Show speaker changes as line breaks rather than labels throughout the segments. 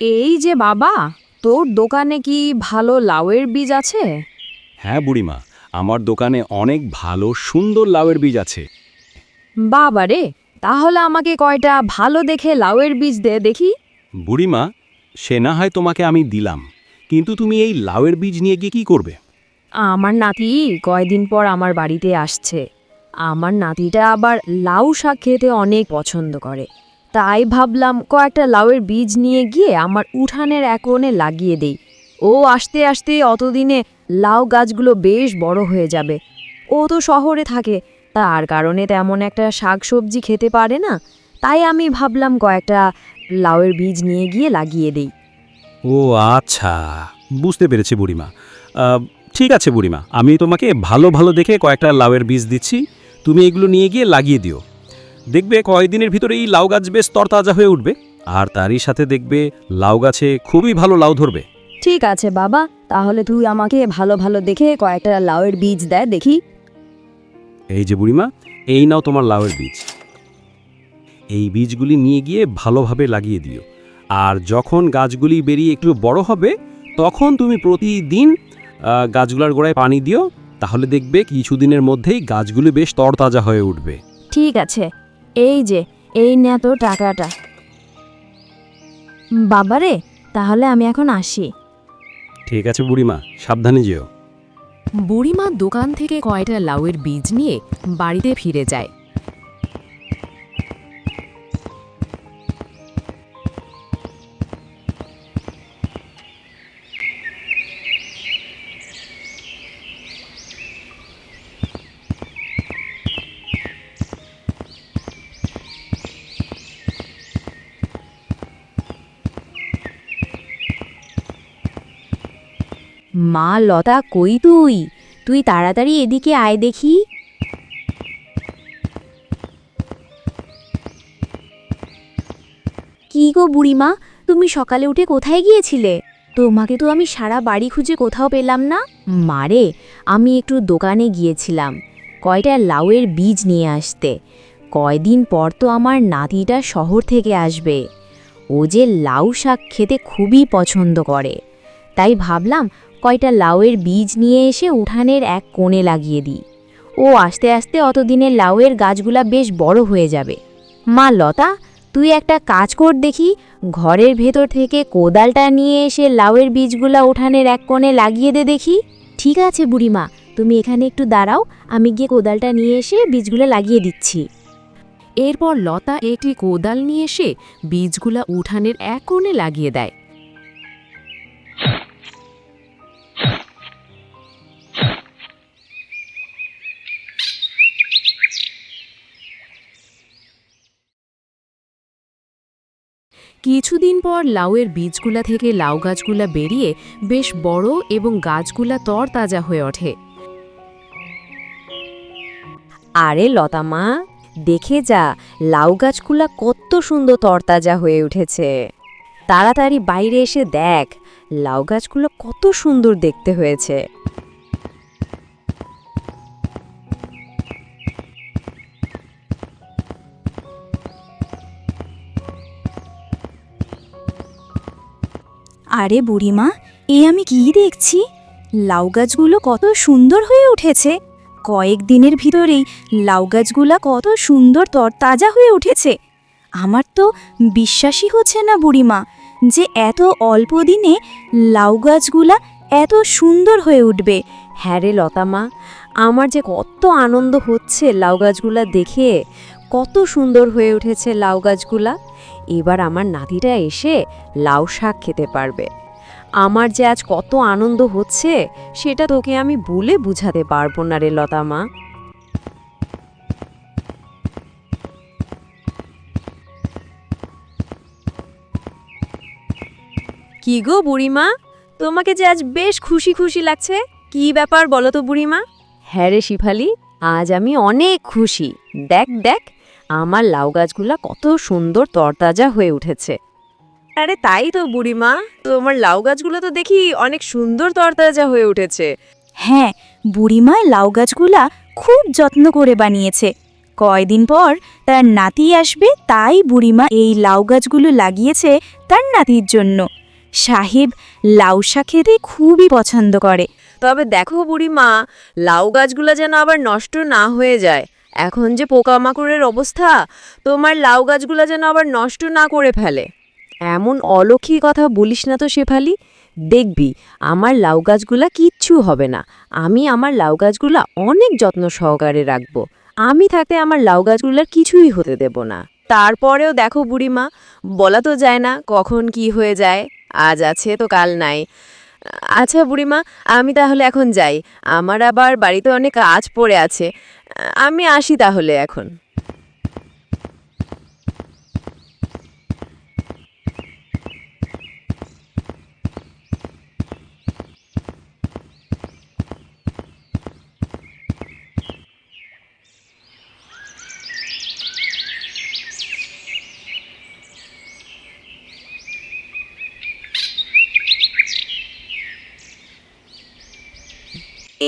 এই যে বাবা তোর দোকানে কি ভালো লাউয়ের বীজ আছে?
হ্যাঁ বুড়িমা আমার দোকানে অনেক ভালো সুন্দর লাউয়ের বীজ আছে।
বাবা রে তাহলে আমাকে কয়টা ভালো দেখে লাউয়ের বীজ দে দেখি।
বুড়িমা সে না হয় তোমাকে আমি দিলাম কিন্তু তুমি এই লাউয়ের বীজ নিয়ে গিয়ে কি করবে?
আমার নাতি কয়দিন পর আমার বাড়িতে আসছে। আমার নাতিটা আবার লাউ শাক খেতে অনেক পছন্দ করে। তাই ভাবলাম কয়েকটা লাউয়ের বীজ নিয়ে গিয়ে আমার উঠানের এক কোণে লাগিয়ে দেই। ও আসতে আসতে অতদিনে লাউ গাছগুলো বেশ বড় হয়ে যাবে। ও তো শহরে থাকে, তার কারণে তেমন একটা শাক সবজি খেতে পারে না। তাই আমি ভাবলাম কয়েকটা লাউয়ের বীজ নিয়ে গিয়ে লাগিয়ে দেই।
ও আচ্ছা বুঝতে পেরেছি বুড়িমা। ঠিক আছে বুড়িমা, আমি তোমাকে ভালো ভালো দেখে কয়েকটা লাউয়ের বীজ দিচ্ছি। তুমি এগুলো নিয়ে গিয়ে লাগিয়ে দিও। দেখবে কয়েকদিনের ভিতরে এই লাউ গাছ বেশ তরতাজা হয়ে উঠবে আর তারই সাথে দেখবে লাউ গাছে খুবই ভালো লাউ ধরবে।
ঠিক আছে বাবা। তাহলে তুই আমাকে ভালো ভালো দেখে কয়েকটা লাউয়ের বীজ দেয় দেখি।
এই যে বুড়িমা এই নাও তোমার লাউয়ের বীজ। এই বীজগুলি নিয়ে গিয়ে ভালোভাবে লাগিয়ে দিও। আর যখন গাছগুলি বেরিয়ে একটু বড় হবে তখন তুমি প্রতিদিন গাছগুলোর গোড়ায় পানি দিও। তাহলে দেখবে কিছুদিনের মধ্যেই গাছগুলি বেশ তরতাজা হয়ে উঠবে।
ঠিক আছে। এই যে এই নে তো টাকাটা। বাবারে তাহলে আমি এখন আসি।
ঠিক আছে বুড়িমা সাবধানে যেও।
বুড়িমা দোকান থেকে কয়টা লাউয়ের বীজ নিয়ে বাড়িতে ফিরে যায়।
মা লতা কই তুই? তুই তাড়াতাড়ি এদিকে আয় দেখি।
কি গো বুড়িমা, তুমি সকালে উঠে কোথায় গিয়েছিলে? তোমাকে তো আমি সারা বাড়ি খুঁজে কোথাও পেলাম না।
মারে আমি একটু দোকানে গিয়েছিলাম, কয়টা লাউয়ের বীজ নিয়ে আসতে। কয়দিন পর তো আমার নাতিটা শহর থেকে আসবে। ও যে লাউ শাক খেতে খুবই পছন্দ করে। তাই ভাবলাম কয়টা লাউয়ের বীজ নিয়ে এসে উঠানের এক কোণে লাগিয়ে দিই। ও আস্তে আস্তে অতদিনে লাউয়ের গাছগুলা বেশ বড় হয়ে যাবে। মা লতা, তুই একটা কাজ কর দেখি, ঘরের ভেতর থেকে কোদালটা নিয়ে এসে লাউয়ের বীজগুলা উঠানের এক কোণে লাগিয়ে দে দেখি।
ঠিক আছে বুড়িমা, তুমি এখানে একটু দাঁড়াও, আমি গিয়ে কোদালটা নিয়ে এসে বীজগুলো লাগিয়ে দিচ্ছি।
এরপর লতা একটি কোদাল নিয়ে এসে বীজগুলা উঠানের এক কোণে লাগিয়ে দেয়। কিছুদিন পর লাউয়ের বীজগুলা থেকে লাউ গাছগুলা বেরিয়ে বেশ বড় এবং গাছগুলা তরতাজা হয়ে ওঠে।
আরে লতা মা, দেখে যা, লাউ গাছগুলা কত সুন্দর তরতাজা হয়ে উঠেছে। তাড়াতাড়ি বাইরে এসে দেখ, লাউ গাছগুলো কত সুন্দর দেখতে হয়েছে।
আরে বুড়িমা, এ আমি কি দেখছি? লাউ গাছগুলো কত সুন্দর হয়ে উঠেছে। কয়েক দিনের ভিতরেই লাউ গাছগুলা কত সুন্দর তরতাজা হয়ে উঠেছে। আমার তো বিশ্বাসই হচ্ছে না বুড়িমা, যে এত অল্প দিনে লাউ গাছগুলা এত সুন্দর হয়ে উঠবে।
হ্যাঁ রে লতা মা, আমার যে কত আনন্দ হচ্ছে লাউ গাছগুলা দেখে। কত সুন্দর হয়ে উঠেছে লাউ গাছগুলা। এবার আমার নাতিটা এসে লাউ শাক খেতে পারবে। আমার যে আজ কত আনন্দ হচ্ছে, সেটা তোকে আমি বলে বুঝাতে পারব না রে লতা মা। কি গো বুড়িমা? তোমাকে যে আজ বেশ খুশি খুশি লাগছে। কি ব্যাপার বলো তো বুড়িমা? হ্যাঁ রে শিফালি, আজ আমি অনেক খুশি। দেখ দেখ। আমার লাউ গাছগুলা কত সুন্দর তরতাজা হয়ে উঠেছে। আরে তাই তো বুড়িমা তোমার লাউ গাছগুলো তো দেখি অনেক সুন্দর তরতাজা হয়ে উঠেছে।
হ্যাঁ বুড়িমা লাউ গাছগুলা খুব যত্ন করে বানিয়েছে। কয়দিন পর তার নাতি আসবে তাই বুড়িমা এই লাউ গাছগুলো লাগিয়েছে তার নাতির জন্য। সাহেব লাউ শাক খেতে খুবই পছন্দ করে।
তবে দেখো বুড়িমা লাউ গাছগুলো যেন আবার নষ্ট না হয়ে যায়। এখন যে পোকামাকড়ের অবস্থা, তোমার লাউ গাছগুলো যেন আবার নষ্ট না করে ফেলে। এমন অলক্ষী কথা বলিস না তো শেফালি। দেখবি, আমার লাউ গাছগুলা কিচ্ছু হবে না। আমি আমার লাউ গাছগুলা অনেক যত্ন সহকারে রাখব। আমি থাকতে আমার লাউ গাছগুলার কিছুই হতে দেব না। তারপরেও দেখো বুড়িমা, বলা তো যায় না কখন কি হয়ে যায়, আজ আছে তো কাল নাই। আচ্ছা বুড়িমা, আমি তাহলে এখন যাই। আমার আবার বাড়িতে অনেক কাজ পড়ে আছে। আমি আসি তাহলে এখন।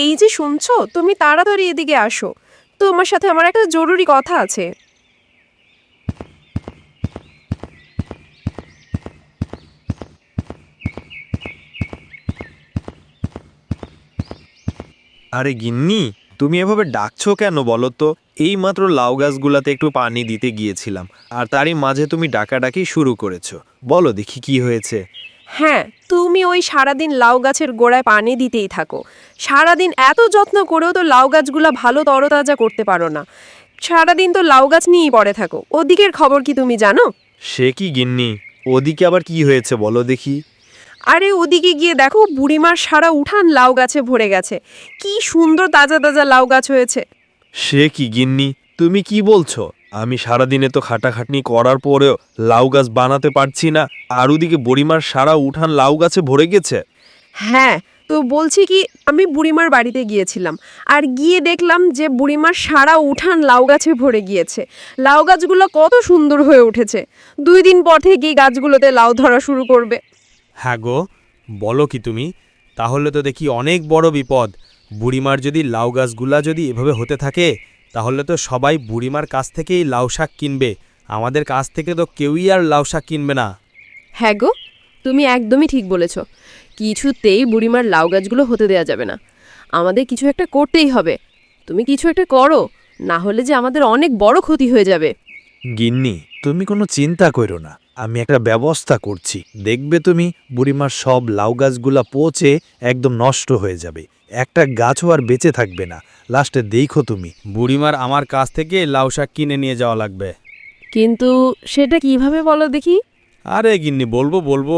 এই যে শুনছো তুমি তাড়াতাড়ি এদিকে আসো। তোমার সাথে আমার একটা জরুরি কথা আছে।
আরে গিন্নি, তুমি এভাবে ডাকছো কেন বলো তো? এই মাত্র লাউ গাছগুলাতে একটু পানি দিতে গিয়েছিলাম, আর তারই মাঝে তুমি ডাকাডাকি শুরু করেছ। বলো দেখি কি হয়েছে।
হ্যাঁ তুমি ওই সারাদিন লাউ গাছের গোড়ায় পানি দিতেই থাকো। সারাদিন এত যত্ন করেও তো লাউ গাছগুলো ভালো তরতাজা করতে পারো না। সারাদিন তো লাউ গাছ নিয়েই পড়ে থাকো। ওদিকের খবর কি তুমি জানো?
সে কি গিন্নি? ওদিকে আবার কি হয়েছে বলো দেখি।
আরে ওদিকে গিয়ে দেখো বুড়িমার সারা উঠান লাউ গাছে ভরে গেছে। কি সুন্দর তাজা তাজা লাউ গাছ হয়েছে।
সে কি গিন্নি? তুমি কি বলছো? আমি সারাদিনে তো খাটাখাটনি করার পরেও লাউ গাছ বানাতে পারছি না। আর ওদিকে বড়িমার সারা উঠান লাউ গাছে ভরে গেছে।
হ্যাঁ তো বলছি কি আমি বুড়িমার বাড়িতে গিয়েছিলাম আর গিয়ে দেখলাম যে বুড়িমার সারা উঠান লাউ গাছে ভরে গিয়েছে। লাউ গাছগুলো কত সুন্দর হয়ে উঠেছে। দুই দিন পর থেকেই গাছগুলোতে লাউ ধরা শুরু করবে।
হ্যাঁ গো বলো কি তুমি? তাহলে তো দেখি অনেক বড় বিপদ। বুড়িমার যদি লাউ গাছগুলা যদি এভাবে হতে থাকে তাহলে তো সবাই বুড়িমার কাছ থেকেই লাউ শাক কিনবে। আমাদের কাছ থেকে তো কেউই আর লাউ শাক কিনবে না।
হ্যাঁ গো তুমি একদমই ঠিক বলেছ। কিছুতেই বুড়িমার লাউ গাছগুলো হতে দেওয়া যাবে না। আমাদের কিছু একটা করতেই হবে। তুমি কিছু একটা করো না হলে যে আমাদের অনেক বড় ক্ষতি হয়ে যাবে।
গিন্নি তুমি কোনো চিন্তা করো না। আমি একটা ব্যবস্থা করছি। দেখবে তুমি বুড়িমার সব লাউ গাছগুলা পচে একদম নষ্ট হয়ে যাবে। একটা গাছও আর বেঁচে থাকবে না। লাস্টে দেখো তুমি
বুড়িমার আমার কাছ থেকে লাউ শাক কিনে নিয়ে যাওয়া লাগবে।
কিন্তু সেটা কীভাবে বলো দেখি?
আরে গিন্নি বলব বলব।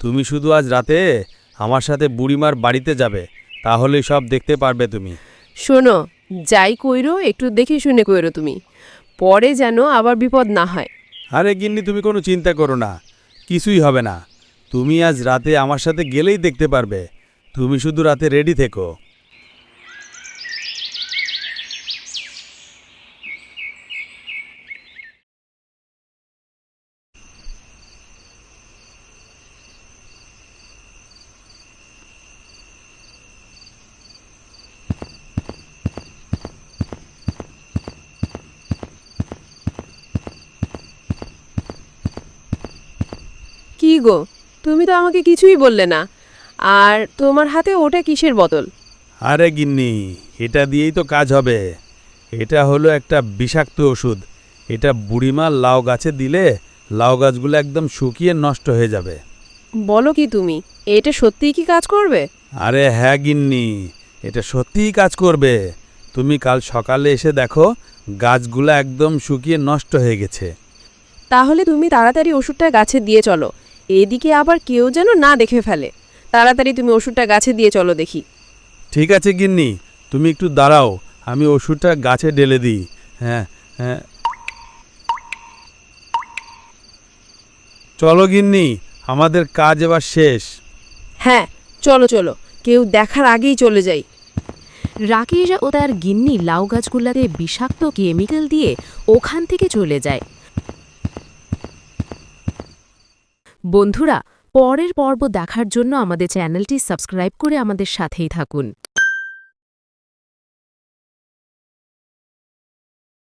তুমি শুধু আজ রাতে আমার সাথে বুড়িমার বাড়িতে যাবে। তাহলে সব দেখতে পারবে তুমি।
শোনো যাই কইরো একটু দেখে শুনে কইরো তুমি। পরে যেন আবার বিপদ না হয়।
আরে গিন্নি, তুমি কোনো চিন্তা করো না। কিছুই হবে না। তুমি আজ রাতে আমার সাথে গেলেই দেখতে পারবে। তুমি শুধু রাতে রেডি থেকো।
গো? তুমি তো আমাকে কিছুই বললে না। আর তোমার হাতে ওটা কিসের বোতল?
আরে গিন্নি এটা দিয়েই তো কাজ হবে। এটা হলো একটা বিষাক্ত ওষুধ। এটা বুড়িমা লাউ গাছে দিলে লাউ গাছগুলো একদম শুকিয়ে নষ্ট হয়ে যাবে।
বলো কি তুমি এটা সত্যিই কি কাজ করবে?
আরে হ্যাঁ গিন্নি এটা সত্যিই কাজ করবে। তুমি কাল সকালে এসে দেখো গাছগুলো একদম শুকিয়ে নষ্ট হয়ে গেছে।
তাহলে তুমি তাড়াতাড়ি ওষুধটা গাছে দিয়ে চলো। এদিকে আবার কেউ যেন না দেখে ফেলে। তাড়াতাড়ি তুমি ওষুধটা গাছে দিয়ে চলো দেখি।
ঠিক আছে গিন্নি তুমি একটু দাঁড়াও আমি ওষুধটা গাছে ঢেলে দিই। হ্যাঁ হ্যাঁ। চলো গিন্নি আমাদের কাজ এবার শেষ।
হ্যাঁ চলো চলো কেউ দেখার আগেই চলে যাই।
রাকেশ ও তার গিন্নি লাউ গাছগুলাতে বিষাক্ত কেমিক্যাল দিয়ে ওখান থেকে চলে যায়। বন্ধুরা পরের পর্ব দেখার জন্য আমাদের চ্যানেলটি সাবস্ক্রাইব করে আমাদের সাথেই থাকুন।